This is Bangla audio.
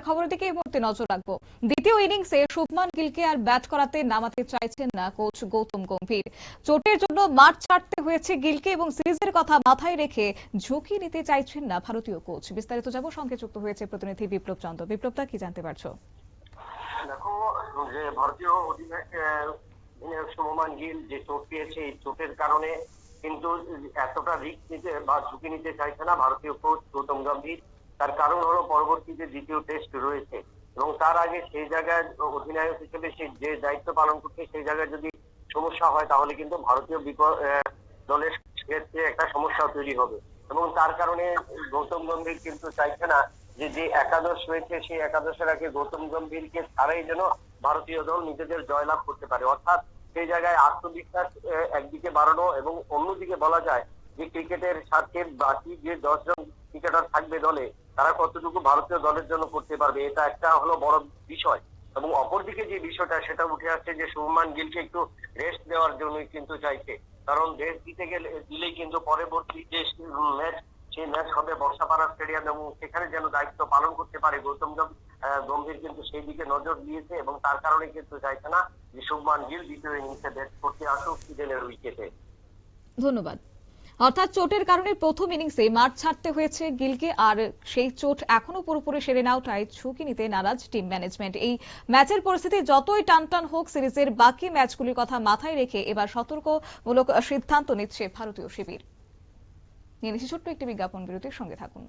খেলার খবরের দিকে এই মুহূর্তে নজর রাখব। দ্বিতীয় ইনিংসে শুভমান গিলকে আর ব্যাট করাতে নামাতে চাইছেন না কোচ গৌতম গম্ভীর। চোটের জন্য মাঠ ছাড়তে হয়েছে গিলকে এবং সিরিজের কথা মাথায় রেখে ঝুঁকি নিতে চাইছেন না ভারতীয় কোচ। বিস্তারিত যাব সঙ্গে যুক্ত হয়েছে প্রতিনিধি বিপ্লব চন্দ্র। বিপ্লবটা কি জানতে পারছ? দেখো, যে ভারতীয় অধিনায়ক শুভমান গিল যে চোট পেয়েছে, এই চোটের কারণে কিন্তু এতটা রিস্ক নিতে বা ঝুঁকি নিতে চাইছে না ভারতীয় কোচ গৌতম গম্ভীর। তার কারণ হলো পরবর্তীতে দ্বিতীয় টেস্ট রয়েছে। এবং তার আগে সেই জায়গায় অধিনায়ক হিসেবে সে যে দায়িত্ব পালন করছে, সেই জায়গায় যদি সমস্যা হয়, তাহলে কিন্তু ভারতীয় দলের ক্ষেত্রে একটা সমস্যা তৈরি হবে। এবং তার কারণে গৌতম গম্ভীর কিন্তু চাইছে না যে যে একাদশ রয়েছে সেই একাদশের আগে গৌতম গম্ভীরকে ছাড়াই যেন ভারতীয় দল নিজেদের জয়লাভ করতে পারে। অর্থাৎ সেই জায়গায় আত্মবিশ্বাস একদিকে বাড়ানো এবং অন্যদিকে বলা যায় যে, ক্রিকেটের সাথে বাকি যে দশজন ক্রিকেটার থাকবে দলে, তারা কতটুকু ভারতীয় দলের জন্য করতে পারবে, এটা একটা হলো বড় বিষয়। এবং অপরদিকে যে বিষয়টা, সেটা উঠে আসছে যে শুভমান গিলকে একটু রেস্ট দেওয়ার জন্যই কিন্তু চাইছে। কারণ রেস্ট দিতে গেলে, দিলেই কিন্তু পরবর্তী যে ম্যাচ সেই ম্যাচ হবে বর্ষাপাড়া স্টেডিয়াম এবং সেখানে যেন দায়িত্ব পালন করতে পারে গৌতম গম্ভীর। কিন্তু সেই দিকে নজর দিয়েছে এবং তার কারণে কিন্তু চাইছে না যে শুভমান গিল দ্বিতীয় ইনিংসে ব্যাট করতে আসুক ইডেনের উইকেটে ধন্যবাদ। অর্থাৎ চোটের কারণে প্রথম ইনিংসে মাঠ ছাড়তে হয়েছে গিলকে, আর সেই চোট এখনও পুরোপুরি সেরে না ওঠায় ঝুঁকি নিতে নারাজ টিম ম্যানেজমেন্ট। এই ম্যাচের পরিস্থিতি যতই টানটান হোক, সিরিজের বাকি ম্যাচগুলির কথা মাথায় রেখে এবার সতর্কমূলক সিদ্ধান্ত নিচ্ছে ভারতীয় শিবির। নিয়ে ছোট্ট একটি বিজ্ঞাপন বিরতির সঙ্গে থাকুন।